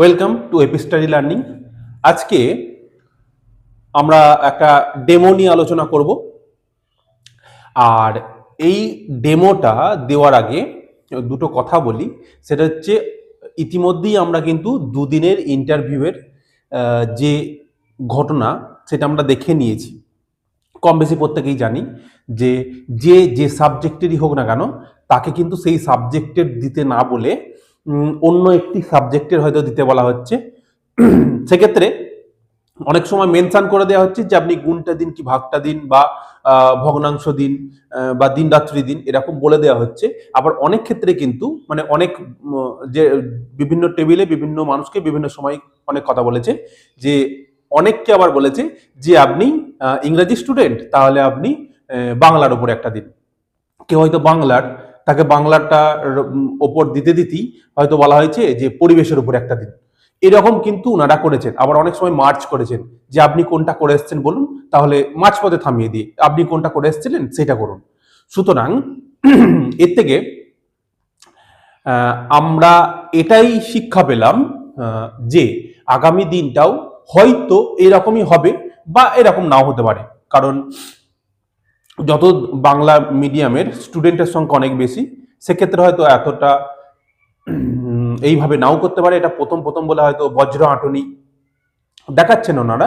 Welcome to এপিস্টারি learning. আজকে আমরা একটা ডেমো নিয়ে আলোচনা করব। আর এই ডেমোটা দেওয়ার আগে দুটো কথা বলি। সেটা হচ্ছে, ইতিমধ্যেই আমরা কিন্তু দুদিনের ইন্টারভিউয়ের যে ঘটনা, সেটা আমরা দেখে নিয়েছি। কম বেশি প্রত্যেকেই জানি যে যে যে সাবজেক্টেরই হোক না কেন, তাকে কিন্তু সেই সাবজেক্টের দিতে না বলে অন্য একটি সাবজেক্টের হয়তো দিতে বলা হচ্ছে। সেক্ষেত্রে অনেক সময় মেনশান করে দেওয়া হচ্ছে যে, আপনি গুণটা দিন কি ভাগটা দিন বা ভগ্নাংশ দিন বা দিন রাত্রি দিন এরকম বলে দেওয়া হচ্ছে। আবার অনেক ক্ষেত্রে কিন্তু মানে অনেক যে, বিভিন্ন টেবিলে বিভিন্ন মানুষকে বিভিন্ন সময় অনেক কথা বলেছে যে, অনেককে আবার বলেছে যে, আপনি ইংরাজি স্টুডেন্ট তাহলে আপনি বাংলার উপর একটা দিন। কেউ হয়তো বাংলার তাকে বাংলাটা ওপর দিতে দিতেই হয়তো বলা হয়েছে যে পরিবেশের উপর একটা দিন। এরকম কিন্তু ওনারা করেছেন। আবার অনেক সময় মার্চ করেছেন যে আপনি কোনটা করে এসেছেন বলুন, তাহলে মাঝ পথে থামিয়ে দিয়ে আপনি কোনটা করে এসেছিলেন সেটা করুন। সুতরাং এর থেকে আমরা এটাই শিক্ষা পেলাম যে আগামী দিনটাও হয়তো এরকমই হবে বা এরকম নাও হতে পারে। কারণ যত বাংলা মিডিয়ামের স্টুডেন্টের সংখ্যা অনেক বেশি, সেক্ষেত্রে হয়তো এতটা এইভাবে নাও করতে পারে। এটা প্রথম প্রথম বলে হয়তো বজ্র আঁটনি দেখাচ্ছেন ওনারা।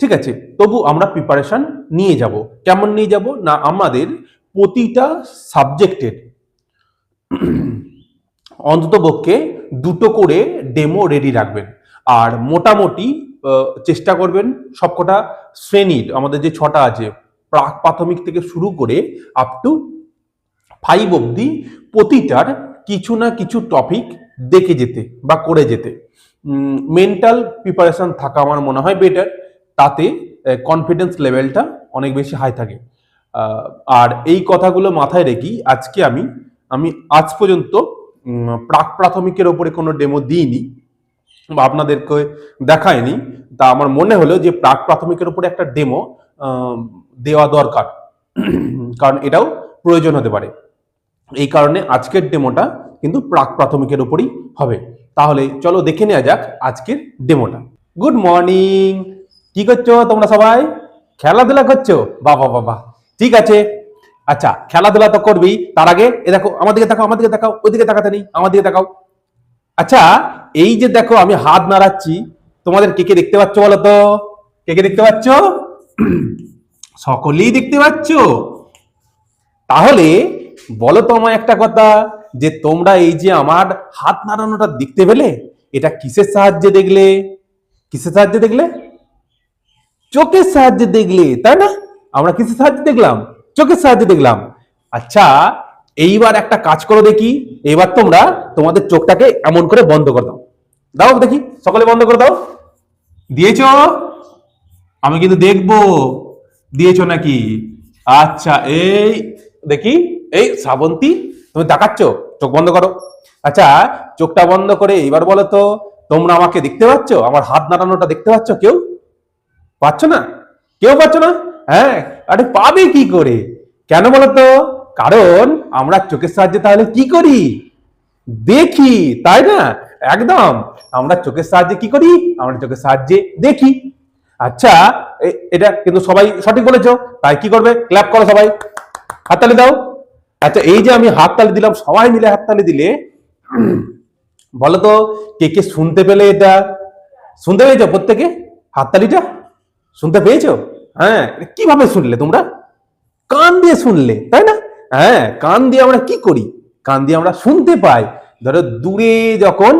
ঠিক আছে, তবু আমরা প্রিপারেশন নিয়ে যাব। কেমন নিয়ে যাব? না, আমাদের প্রতিটা সাবজেক্টের অন্ততপক্ষে দুটো করে ডেমো রেডি রাখবেন। আর মোটামুটি চেষ্টা করবেন সবকটা শ্রেণির, আমাদের যে ছটা আছে প্রাক প্রাথমিক থেকে শুরু করে আপ টু ফাইভ অবধি প্রতিটার কিছু না কিছু টপিক দেখে যেতে বা করে যেতে। মেন্টাল প্রিপারেশন থাকা আমার মনে হয় বেটার তাতে কনফিডেন্স লেভেলটা অনেক বেশি হাই থাকে। আর এই কথাগুলো মাথায় রেখেই আজকে আমি আমি আজ পর্যন্ত প্রাক প্রাথমিকের ওপরে কোনো ডেমো দিইনি বা আপনাদেরকে দেখায়নি তা আমার মনে হলো যে প্রাক প্রাথমিকের উপরে একটা ডেমো দেওয়া দরকার। কারণ এটাও প্রয়োজন হতে পারে। এই কারণে আজকের ডেমোটা কিন্তু প্রাক প্রাথমিকের উপরই হবে। তাহলে চলো দেখে নেওয়া যাক আজকের ডেমোটা। Good morning. কি করছ তোমরা সবাই? খেলাধুলা করছ? বাবা বাবা ঠিক আছে। আচ্ছা খেলাধুলা তো করবি তার আগে এ দেখো তাকাও, আমার দিকে তাকাও ওইদিকে তাকাতে নেই, আমার দিকে তাকাও। আচ্ছা এই যে দেখো, আমি হাত নাড়াচ্ছি। তোমাদের কে কে দেখতে পাচ্ছ বলো তো? কে কে দেখতে পাচ্ছ? সকলেই দেখতে পাচ্ছ। তাহলে বলো তো আমায় একটা কথা, যে তোমরা এই যে আমার হাত নাড়ানোটা দেখতে পেলে, এটা কিসের সাহায্যে দেখলে? কিসের সাহায্যে দেখলে? চোখের সাহায্যে দেখলে, তাই না? আমরা কিসের সাহায্যে দেখলাম? চোখের সাহায্যে দেখলাম। আচ্ছা এইবার একটা কাজ করো দেখি, এবার তোমরা তোমাদের চোখটাকে এমন করে বন্ধ করে দাও। দাও দেখি, সকলে বন্ধ করে দাও। দিয়েছ? আমি কিন্তু দেখব। দিয়েছ নাকি? আচ্ছা এই দেখি, এই শ্রাবন্তী, তুমি দেখাচ্ছ চোখ বন্ধ করো। আচ্ছা চোখটা বন্ধ করে এবার বলো তো, তোমরা আমাকে দেখতে পাচ্ছ? আমার হাত নাড়ানোটা দেখতে পাচ্ছ কেউ? পাচ্ছ না? কেউ পাচ্ছ না? হ্যাঁ আরে পাবে কি করে? কেন বলো তো? কারণ আমরা চোখের সাহায্যে তাহলে কি করি? দেখি, তাই না? একদম, আমরা চোখের সাহায্যে কি করি? আমরা চোখের সাহায্যে দেখি। আচ্ছা এটা কিন্তু সবাই সঠিক বলেছ। তাই কি করবে? ক্ল্যাপ করো সবাই। হাততালি দাও। আচ্ছা এই যে আমি হাততালি দিলাম, সবাই মিলে হাততালি দিলে বলো তো কে কে শুনতে পেলে এটা? শুনতে পেয়েছ প্রত্যেকে? হাততালিটা? শুনতে পেয়েছ? হ্যাঁ কীভাবে শুনলে তোমরা? কান দিয়ে শুনলে, তাই না? হ্যাঁ কান দিয়ে আমরা কি করি? কান দিয়ে আমরা শুনতে পাই। ধরো, দূরে যখন,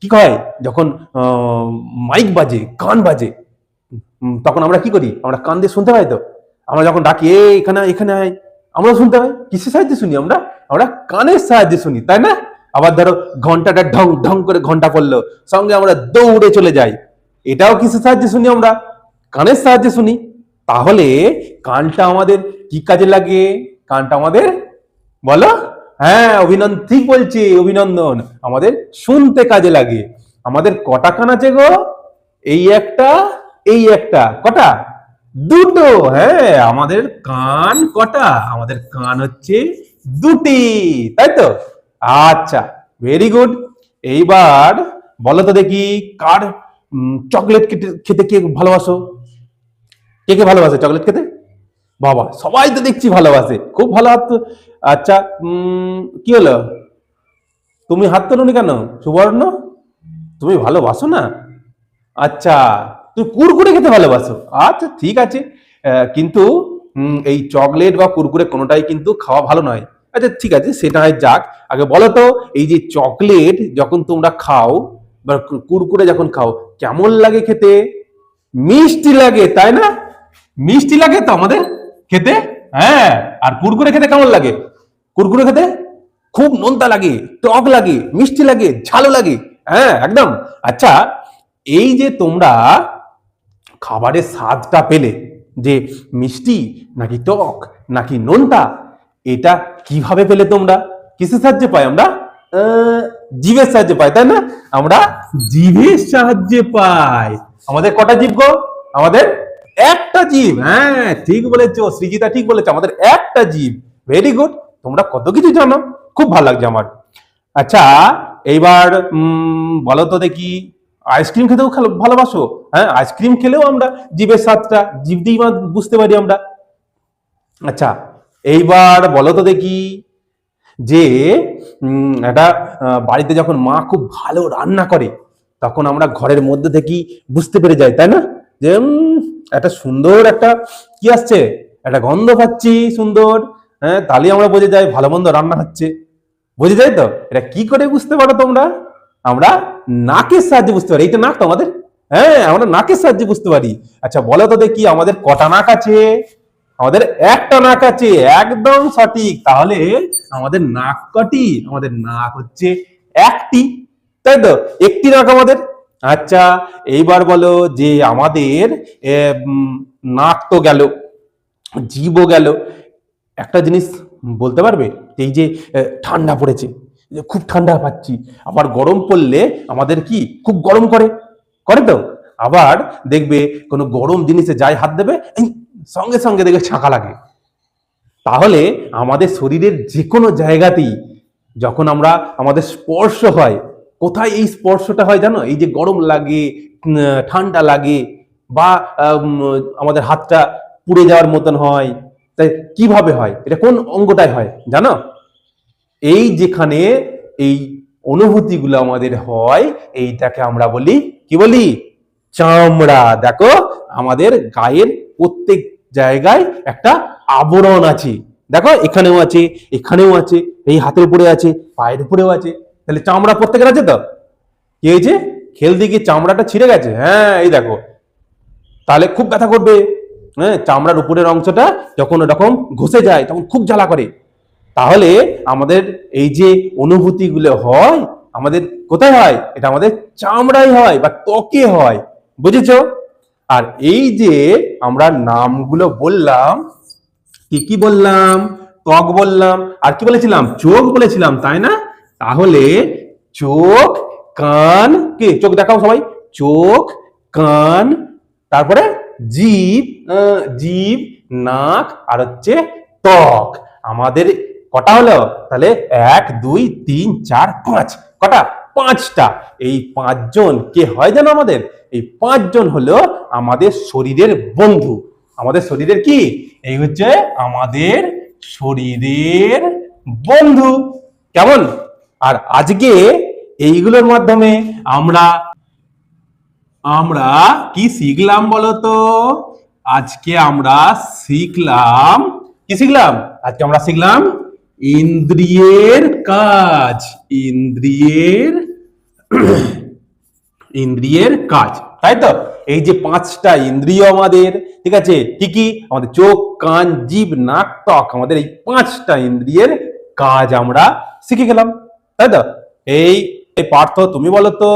কি হয়? যখন মাইক বাজে, কান বাজে তখন আমরা কি করি? আমরা কান দিয়ে শুনতে পাই তো। আমরা যখন ডাকি এ এখানে এখানে আয়। আমরা শুনতে পাই। কিসের সাহায্যে শুনি আমরা? আমরা কানের সাহায্যে শুনি, তাই না? আবার ধরো ঘন্টাটা ঢং ঢং করে ঘণ্টা পড়ল, সঙ্গে আমরা দৌড়ে চলে যাই। এটাও কিসের সাহায্যে শুনি আমরা? কানের সাহায্যে শুনি। তাহলে কানটা আমাদের কি কাজে লাগে? কানটা আমাদের, বলো? হ্যাঁ অভিনন্দন, ঠিক বলছি, অভিনন্দন। আমাদের শুনতে কাজে লাগে। আমাদের কটা কান আছে গো? এই একটা এই একটা, কটা? দুটো হ্যাঁ আমাদের কান কটা? আমাদের কান হচ্ছে দুটি, তাই তো? আচ্ছা ভেরি গুড এইবার বলো তো দেখি, কার চকলেট খেতে কে ভালোবাসো? কে কে ভালোবাসে চকলেট খেতে? বাবা, সবাই তো দেখছি ভালোবাসে, খুব ভালো হাত। আচ্ছা কি হলো? তুমি হাত তোলনি কেন? সুবর্ণ? তুমি ভালোবাসো না? আচ্ছা তুমি কুরকুরে খেতে ভালোবাসো। আচ্ছা ঠিক আছে। কিন্তু এই চকলেট বা কুরকুরে কোনোটাই কিন্তু খাওয়া ভালো নয়। আচ্ছা ঠিক আছে, সেটা হয় যাক। আগে বলো তো, এই যে চকলেট যখন তোমরা খাও, বা কুরকুরে যখন খাও, কেমন লাগে খেতে? মিষ্টি লাগে, তাই না? মিষ্টি লাগে তো আমাদের খেতে? হ্যাঁ আর কুরকুরে খেতে কেমন লাগে? কুরকুরে খেতে খুব নোনতা লাগে, টক লাগে, মিষ্টি লাগে ঝালো লাগে। হ্যাঁ একদম। আচ্ছা এই যে তোমরা খাবারের স্বাদটা পেলে যে মিষ্টি নাকি টক নাকি নোনতা এটা কীভাবে পেলে তোমরা? কিসের সাহায্যে পাই আমরা? জীবের সাহায্যে পাই তাই না? আমরা জীবের সাহায্যে পাই। আমাদের কটা জীব গো? আমাদের একটা জীব। হ্যাঁ ঠিক বলেছ, সৃজিতা ঠিক বলেছ, আমাদের একটা জীব। ভেরি গুড তোমরা কত কিছু জানো? খুব ভালো লাগছে আমার। আচ্ছা এইবার বলো তো দেখি। আইসক্রিম খেতেও ভালোবাসো। হ্যাঁ আইসক্রিম খেলেও আমরা জীবের স্বাদটা জীব দিয়েই বুঝতে পারি আমরা। আচ্ছা এইবার বলো তো দেখি যে একটা বাড়িতে যখন মা খুব ভালো রান্না করে, তখন আমরা ঘরের মধ্যে থেকেই বুঝতে পেরে যাই, তাই না? যে একটা সুন্দর একটা কি আসছে? একটা গন্ধ পাচ্ছি সুন্দর। হ্যাঁ তাহলে আমরা বুঝে যাই ভালো মন্দ রান্না হচ্ছে। বুঝে যাই তো? এটা কি করে বুঝতে পারো তোমরা? আমরা নাকের সাহায্যে বুঝতে পারি। এইটা নাক তো আমাদের? হ্যাঁ আমরা নাকের সাহায্যে বুঝতে পারি। আচ্ছা বলো তো দেখি, আমাদের কটা নাক আছে? আমাদের একটা নাক আছে। একদম সঠিক। তাহলে আমাদের নাক কটি? আমাদের নাক হচ্ছে একটি। তাই তো? একটি নাক আমাদের? আচ্ছা এইবার বলো যে আমাদের নাক তো গেল, জীবও গেল। একটা জিনিস বলতে পারবে? এই যে ঠান্ডা পড়েছে। খুব ঠান্ডা পাচ্ছি। আবার গরম পড়লে আমাদের কি? খুব গরম করে। করে তো? আবার দেখবে কোনো গরম জিনিসে যাই হাত দেবে সঙ্গে সঙ্গে দেখবে ছাঁকা লাগে। তাহলে আমাদের শরীরের যে কোনো জায়গাতেই যখন আমরা, আমাদের স্পর্শ হয়, কোথায় এই স্পর্শটা হয় জানো? এই যে গরম লাগে ঠান্ডা লাগে, বা আমাদের হাতটা পুড়ে যাওয়ার মতন হয়। তাই কীভাবে হয়? এটা কোন অঙ্গটায় হয়? জানো? এই যেখানে এই অনুভূতিগুলো আমাদের হয়, এইটাকে আমরা বলি, কি বলি? চামড়া। দেখো, আমাদের গায়ের প্রত্যেক জায়গায় একটা আবরণ আছে। দেখো, এখানেও আছে এখানেও আছে, এই হাতের উপরে আছে, পায়ের উপরেও আছে। তাহলে চামড়া প্রত্যেকের আছে তো? কি হয়েছে? খেলতে গিয়ে চামড়াটা ছিঁড়ে গেছে। হ্যাঁ এই দেখো। তাহলে খুব ব্যথা করবে। হ্যাঁ চামড়ার উপরের অংশটা যখন ওরকম ঘষে যায়, তখন খুব জ্বালা করে। তাহলে আমাদের এই যে অনুভূতিগুলো হয়, আমাদের কোথায় হয়? এটা আমাদের চামড়ায় হয় বা ত্বকে হয়। বুঝেছ? আর এই যে আমরা নামগুলো বললাম, কি কি বললাম? ত্বক বললাম, আর কি বলেছিলাম? চোখ বলেছিলাম, তাই না? তাহলে চোখ, কান, কে? চোখ দেখাও সবাই। চোখ, কান, তারপরে জীব জিভ, নাক, আর হচ্ছে ত্বক। আমাদের কটা হলো? তাহলে এক, দুই, তিন, চার, পাঁচ। কটা? পাঁচটা। এই পাঁচজন কে হয় যেন আমাদের? এই পাঁচজন হলো আমাদের শরীরের বন্ধু। আমাদের শরীরের কি? এই হচ্ছে আমাদের শরীরের বন্ধু। কেমন? আর আজকে এইগুলোর মাধ্যমে আমরা আমরা কি শিখলাম বলতো? আজকে আমরা শিখলাম, কি শিখলাম? আজকে আমরা শিখলাম ইন্দ্রিয়ের কাজ, ইন্দ্রিয়ের ইন্দ্রিয়ের কাজ, তাই তো? এই যে পাঁচটা ইন্দ্রিয় আমাদের, ঠিক আছে? কি আমাদের চোখ, কান, জিভ, নাক, ত্বক, আমাদের এই পাঁচটা ইন্দ্রিয়ের কাজ আমরা শিখে গেলাম, তাই তো? এই এই পার্থ তুমি বলো তো,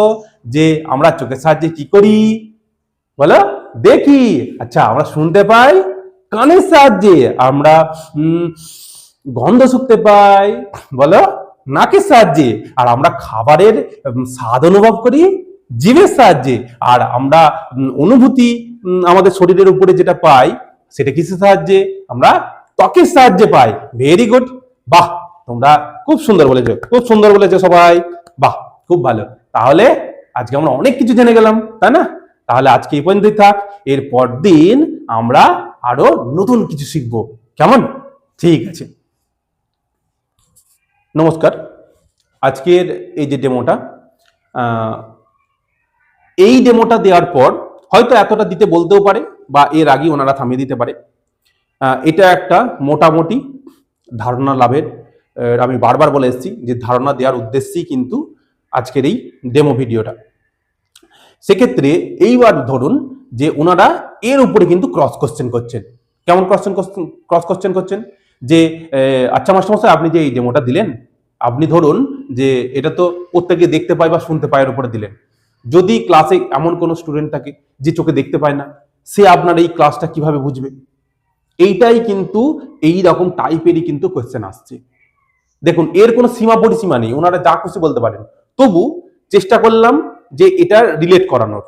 যে আমরা চোখের সাহায্যে কি করি? বলো, দেখি। আচ্ছা আমরা শুনতে পাই কানের সাহায্যে। আমরা গন্ধ শুকতে পাই। বলো? নাকের সাহায্যে। আর আমরা খাবারের স্বাদ অনুভব করি জীবের সাহায্যে। আর আমরা অনুভূতি আমাদের শরীরের উপরে যেটা পাই, সেটা কিসের সাহায্যে? আমরা ত্বকের সাহায্যে পাই। ভেরি গুড বাহ! তোমরা খুব সুন্দর বলেছ। খুব সুন্দর বলেছ সবাই। বাহ! খুব ভালো। তাহলে আজকে আমরা অনেক কিছু জেনে গেলাম, তাই না? তাহলে আজকে এই পর্যন্তই থাক। এরপর দিন আমরা আরও নতুন কিছু শিখব। কেমন? ঠিক আছে। নমস্কার। আজকের এই যে ডেমোটা এই ডেমোটা দেওয়ার পর হয়তো এতটা দিতে বলতেও পারে বা এর আগে ওনারা থামিয়ে দিতে পারে। এটা একটা মোটামুটি ধারণা লাভের আমি বারবার বলে এসেছি যে ধারণা দেওয়ার উদ্দেশ্যেই কিন্তু আজকের এই ডেমো ভিডিওটা। সেক্ষেত্রে এইবার ধরুন যে ওনারা এর উপরে কিন্তু ক্রস কোশ্চেন করছেন। কেমন কোশ্চেন ক্রস কোশ্চেন করছেন? যে আচ্ছা মাস্টারমশাই আপনি যে এই ডেমোটা দিলেন, আপনি ধরুন যে এটা তো প্রত্যেকে দেখতে পায় বা শুনতে পায় এর উপরে দিলেন। যদি ক্লাসে এমন কোনো স্টুডেন্ট থাকে যে চোখে দেখতে পায় না, সে আপনার এই ক্লাসটা কীভাবে বুঝবে? এইটাই কিন্তু এই রকম টাইপেরই কিন্তু কোয়েশ্চেন আসছে। দেখুন, এর কোনো সীমা পরিসীমা নেই, ওনারা যা খুশি বলতে পারেন। তবু চেষ্টা করলাম যে এটা রিলেট করানোর।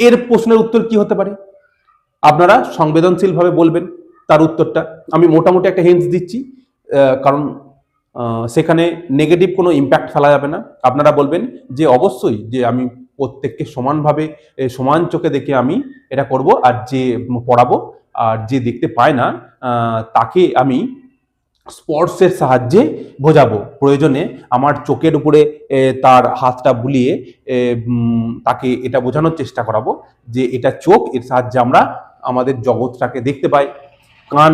এর প্রশ্নের উত্তর কি হতে পারে? আপনারা সংবেদনশীলভাবে বলবেন। তার উত্তরটা। আমি মোটামুটি একটা হেন্স দিচ্ছি কারণ সেখানে নেগেটিভ কোনো ইম্প্যাক্ট ফেলা যাবে না। আপনারা বলবেন যে অবশ্যই যে আমি প্রত্যেককে সমানভাবে সমান চোখে দেখে আমি এটা করব আর যে পড়াবো আর যে দেখতে পায় না তাকে আমি স্পর্শের সাহায্যে বোঝাবো। প্রয়োজনে আমার চোখের উপরে তার হাতটা বুলিয়ে তাকে এটা বোঝানোর চেষ্টা করাবো যে এটা চোখ, এর সাহায্যে আমরা আমাদের জগৎটাকে দেখতে পাই। কান,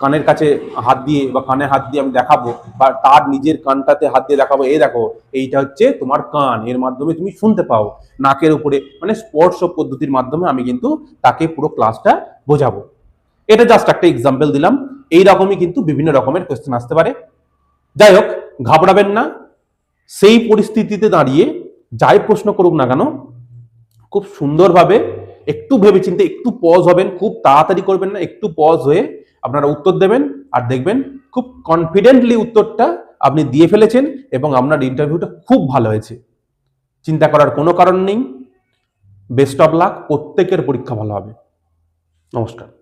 কানের কাছে হাত দিয়ে বা কানে হাত দিয়ে আমি দেখাবো বা তার নিজের কানটাতে হাত দিয়ে দেখাবো, এই দেখো, এইটা হচ্ছে তোমার কান, এর মাধ্যমে তুমি শুনতে পাও। নাকের উপরে মানে স্পর্শ পদ্ধতির মাধ্যমে আমি কিন্তু তাকে পুরো ক্লাসটা বোঝাবো। এটা জাস্ট একটা এক্সাম্পল দিলাম। এই রকমই কিন্তু বিভিন্ন রকমের কোয়েশ্চেন আসতে পারে। যাই হোক, ঘাবড়াবেন না। সেই পরিস্থিতিতে দাঁড়িয়ে যাই প্রশ্ন করুক না কেন, খুব সুন্দরভাবে একটু ভেবেচিন্তে একটু পজ হবেন, খুব তাড়াতাড়ি করবেন না, একটু পজ হয়ে আপনারা উত্তর দেবেন আর দেখবেন খুব কনফিডেন্টলি উত্তরটা আপনি দিয়ে ফেলেছেন এবং আপনার ইন্টারভিউটা খুব ভালো হয়েছে। চিন্তা করার কোনো কারণ নেই। বেস্ট অফ লাক প্রত্যেকের পরীক্ষা ভালো হবে। নমস্কার।